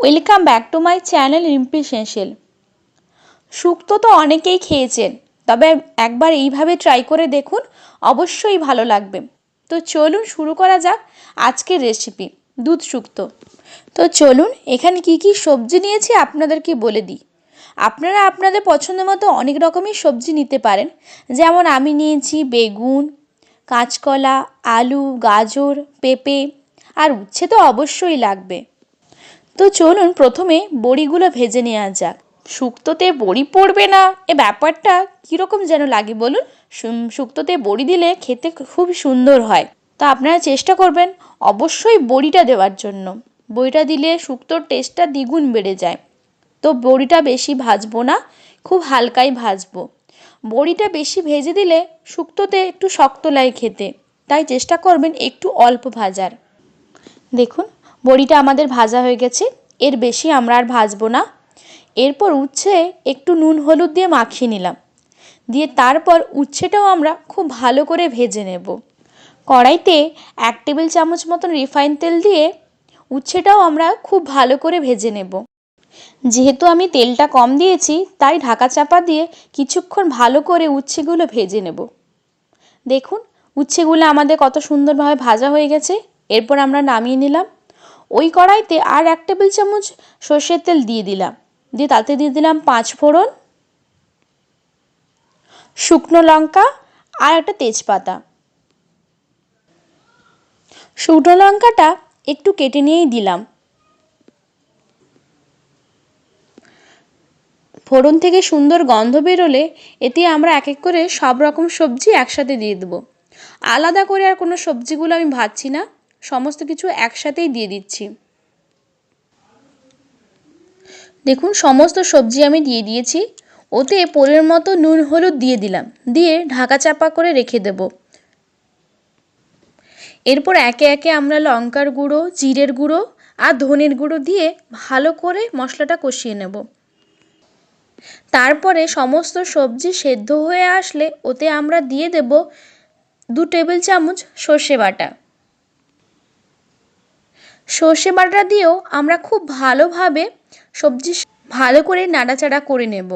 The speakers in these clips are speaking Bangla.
Welcome back to my channel Rimpi সেন্সেল শুক্তো তো অনেকেই খেয়েছেন, তবে একবার এইভাবে ট্রাই করে দেখুন, অবশ্যই ভালো লাগবে। তো চলুন শুরু করা যাক আজকের রেসিপি দুধ শুক্তো। তো চলুন, এখানে কি কি সবজি নিয়েছি আপনাদেরকে বলে দিই। আপনারা আপনাদের পছন্দ মতো অনেক রকমই সবজি নিতে পারেন, যেমন আমি নিয়েছি বেগুন, কাঁচকলা, আলু, গাজর, পেঁপে, আর উচ্ছে তো অবশ্যই লাগবে। তো চলুন প্রথমে বড়িগুলো ভেজে নেওয়া যাক। শুক্তোতে বড়ি পড়বে না? এ ব্যাপারটা কীরকম যেন লাগে বলুন? শুক্তোতে বড়ি দিলে খেতে খুব সুন্দর হয়। তো আপনারা চেষ্টা করবেন অবশ্যই বড়িটা দেওয়ার জন্য। বড়িটা দিলে শুক্তোর টেস্টটা দ্বিগুণ বেড়ে যায়। তো বড়িটা বেশি ভাজবো না, খুব হালকাই ভাজবো। বড়িটা বেশি ভেজে দিলে শুক্তোতে একটু শক্ত লাগে খেতে। তাই চেষ্টা করবেন একটু অল্প ভাজার। দেখুন বড়িটা আমাদের ভাজা হয়ে গেছে। এর বেশি আমরা আর ভাজবো না। এরপর উচ্ছে একটু নুন হলুদ দিয়ে মাখিয়ে নিলাম। দিয়ে তারপর উচ্ছেটাও আমরা খুব ভালো করে ভেজে নেব। কড়াইতে এক টেবিল চামচ মতন রিফাইন তেল দিয়ে উচ্ছেটাও আমরা খুব ভালো করে ভেজে নেব। যেহেতু আমি তেলটা কম দিয়েছি, তাই ঢাকা চাপা দিয়ে কিছুক্ষণ ভালো করে উচ্ছেগুলো ভেজে নেব। দেখুন, উচ্ছেগুলো আমাদের কত সুন্দরভাবে ভাজা হয়ে গেছে। এরপর আমরা নামিয়ে নিলাম। ওই কড়াইতে আর এক টেবিল চামচ সর্ষের তেল দিয়ে দিলাম। দিয়ে তাতে দিয়ে দিলাম পাঁচ ফোড়ন শুকনো লঙ্কা আর একটা তেজপাতা। শুকনো লঙ্কাটা একটু কেটে নিয়েই দিলাম। ফোড়ন থেকে সুন্দর গন্ধ বেরোলে এতে আমরা এক এক করে সব রকম সবজি একসাথে দিয়ে দেবো। আলাদা করে আর কোনো সবজিগুলো আমি ভাজছি না। সমস্ত কিছু একসাথেই দিয়ে দিচ্ছি। দেখুন, সমস্ত সবজি আমি দিয়ে দিয়েছি। ওতে পরের মতো নুন, হলুদ দিয়ে দিলাম। দিয়ে ঢাকা চাপা করে রেখে দেব। এরপর একে একে আমরা লঙ্কার গুঁড়ো, জিরের গুঁড়ো আর ধনের গুঁড়ো দিয়ে ভালো করে মশলাটা কষিয়ে নেব। তারপরে সমস্ত সবজি সেদ্ধ হয়ে আসলে ওতে আমরা দিয়ে দেব দু টেবিল চামচ সর্ষে বাটা। সর্ষে বাটা দিয়েও আমরা খুব ভালোভাবে সবজি ভালো করে নাড়াচাড়া করে নেব।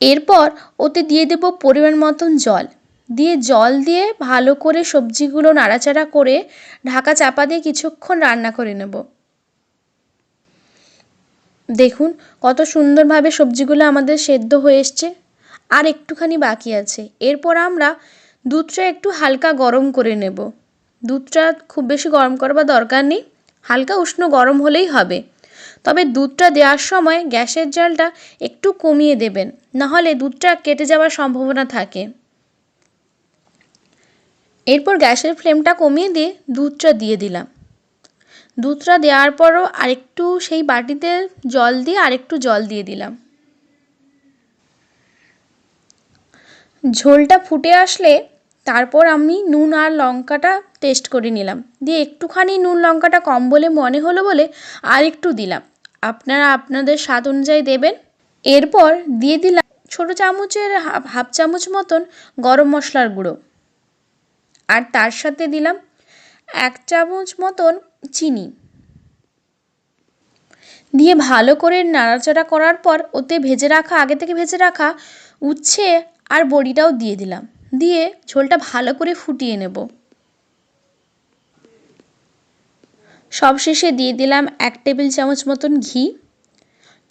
এরপর ওতে দিয়ে দেব পরিমাণ মতন জল। দিয়ে জল দিয়ে ভালো করে সবজিগুলো নাড়াচাড়া করে ঢাকা চাপা দিয়ে কিছুক্ষণ রান্না করে নেব। দেখুন কত সুন্দরভাবে সবজিগুলো আমাদের সেদ্ধ হয়ে এসছে। আর একটুখানি বাকি আছে। এরপর আমরা দুধটা একটু হালকা গরম করে নেব। দুধটা খুব বেশি গরম করবার দরকার নেই। হালকা উষ্ণ গরম হলেই হবে। তবে দুধটা দেওয়ার সময় গ্যাসের জালটা একটু কমিয়ে দেবেন, নাহলে দুধটা কেটে যাওয়ার সম্ভাবনা থাকে। এরপর গ্যাসের ফ্লেমটা কমিয়ে দিয়ে দুধটা দিয়ে দিলাম। দুধটা দেওয়ার পরও আরেকটু সেই বাটিতে জল দিয়ে আরেকটু জল দিয়ে দিলাম। ঝোলটা ফুটে আসলে তারপর আমি নুন আর লঙ্কাটা টেস্ট করে নিলাম। দিয়ে একটুখানি নুন লঙ্কাটা কম বলে মনে হলো বলে আর একটু দিলাম। আপনারা আপনাদের স্বাদ অনুযায়ী দেবেন। এরপর দিয়ে দিলাম ছোটো চামচের হাফ চামচ মতন গরম মশলার গুঁড়ো। আর তার সাথে দিলাম এক চামচ মতন চিনি। দিয়ে ভালো করে নাড়াচাড়া করার পর ওতে ভেজে রাখা, আগে থেকে ভেজে রাখা উচ্ছে আর বড়িটাও দিয়ে দিলাম। দিয়ে ঝোলটা ভালো করে ফুটিয়ে নেব। সবশেষে দিয়ে দিলাম এক টেবিল চামচ মতন ঘি।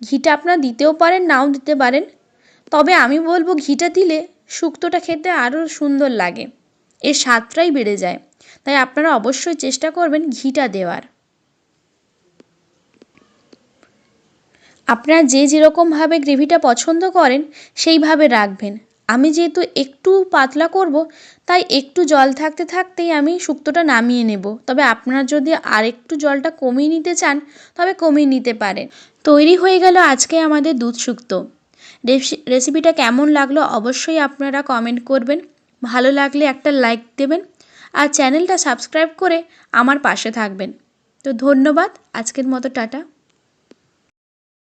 ঘিটা আপনারা দিতেও পারেন, নাও দিতে পারেন। তবে আমি বলব ঘিটা দিলে শুক্তোটা খেতে আরও সুন্দর লাগে। এর স্বাদটাই বেড়ে যায়। তাই আপনারা অবশ্যই চেষ্টা করবেন ঘিটা দেওয়ার। আপনারা যে যেরকমভাবে গ্রেভিটা পছন্দ করেন, সেইভাবে রাখবেন। আমি যেহেতু একটু পাতলা করব, তাই একটু জল থাকতে থাকতেই আমি শুক্তোটা নামিয়ে নেব। তবে আপনারা যদি আরেকটু জলটা কমিয়ে নিতে চান, তবে কমিয়ে নিতে পারেন। তৈরি হয়ে গেল আজকে আমাদের দুধ শুক্তো। রেসিপিটা কেমন লাগল অবশ্যই আপনারা কমেন্ট করবেন। ভালো লাগলে একটা লাইক দেবেন আর চ্যানেলটা সাবস্ক্রাইব করে আমার পাশে থাকবেন। তো ধন্যবাদ, আজকের মতো টাটা।